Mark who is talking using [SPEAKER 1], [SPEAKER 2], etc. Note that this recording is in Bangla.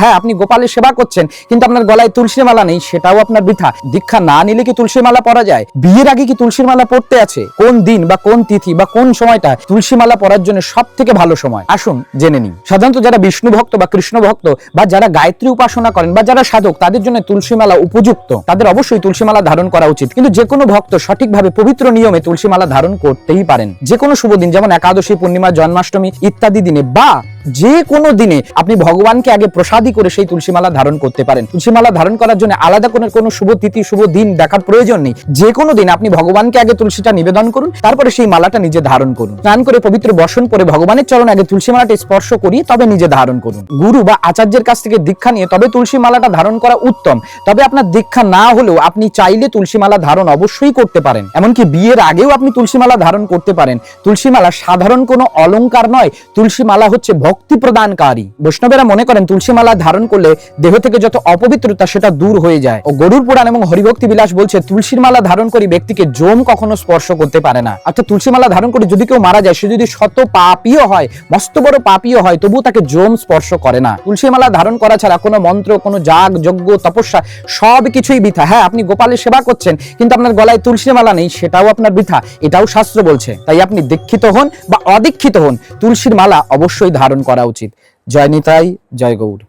[SPEAKER 1] হ্যাঁ আপনি গোপালের সেবা করছেন, কিন্তু আপনার গলায় তুলসী মালা নেই, সেটাও আপনার বৃথা। দীক্ষা না নিলে কি তুলসী মালা পরা যায়? বিয়ের আগে কি তুলসী মালা পড়তে আছে? কোন দিন বা কোন তিথি বা কোন সময়টা তুলসী মালা পরার জন্য সব থেকে ভালো সময়? আসুন জেনে নিন সাধারণত যারা বিষ্ণু ভক্ত বা কৃষ্ণ ভক্ত বা যারা গায়ত্রী উপাসনা করেন বা যারা সাধক, তাদের জন্য তুলসী মালা উপযুক্ত। তাদের অবশ্যই তুলসী মালা ধারণ করা উচিত। কিন্তু যে কোনো ভক্ত সঠিকভাবে পবিত্র নিয়মে তুলসী মালা ধারণ করতেই পারেন। যে কোনো শুভ দিন, যেমন একাদশী, পূর্ণিমা, জন্মাষ্টমী ইত্যাদি দিনে বা যে কোনো দিনে আপনি ভগবানকে আগে প্রসাদী করে সেই তুলসী মালা ধারণ করতে পারেন। তুলসী মালা ধারণ করার জন্য আলাদা কোনো কোনো শুভ তিথি, শুভ দিন দেখার প্রয়োজন নেই। যে কোনো দিন আপনি ভগবানকে আগে তুলসীটা নিবেদন করুন, তারপরে সেই মালাটা নিজে ধারণ করুন। স্নান করে পবিত্র বসন করে ভগবানের চরণ আগে তুলসী মালাটা স্পর্শ করি তবে নিজে ধারণ করুন। গুরু বা আচার্যের কাছ থেকে দীক্ষা নিয়ে তবে তুলসী মালাটা ধারণ করা উত্তম। তবে আপনার দীক্ষা না হলেও আপনি চাইলে তুলসী মালা ধারণ অবশ্যই করতে পারেন। এমনকি বিয়ের আগেও আপনি তুলসী মালা ধারণ করতে পারেন। তুলসী মালা সাধারণ কোনো অলংকার নয়। তুলসী মালা হচ্ছে ভক্তি প্রদানকারী। বৈষ্ণবেরা মনে করেন তুলসী মালা ধারণ করলে দেহ থেকে যত অপবিত্রতা সেটা দূর হয়ে যায়। ও গরুর পুরাণ এবং হরিভক্তি বিলাস বলছে তুলসীর মালা ধারণ করি ব্যক্তিকে জম কখনো স্পর্শ করতে পারে না। অর্থাৎ তুলসী মালা ধারণ করে যদি কেউ মারা যায়, সে যদি শত পাপীয় হয়, মস্ত বড় পাপীয় হয়, তবুও তাকে জম স্পর্শ করে না। তুলসী মালা ধারণ করা ছাড়া কোনো মন্ত্র, কোনো যাগ, যজ্ঞ, তপস্যা সব কিছুই বৃথা। হ্যাঁ আপনি গোপালের সেবা করছেন, কিন্তু আপনার গলায় তুলসী মালা নেই, সেটাও আপনার বৃথা। এটাও শাস্ত্র বলছে। তাই আপনি দীক্ষিত হন বা অদীক্ষিত হন। তুলসীর মালা অবশ্যই ধারণ করা উচিত। জয় নিতাই জয় গৌর।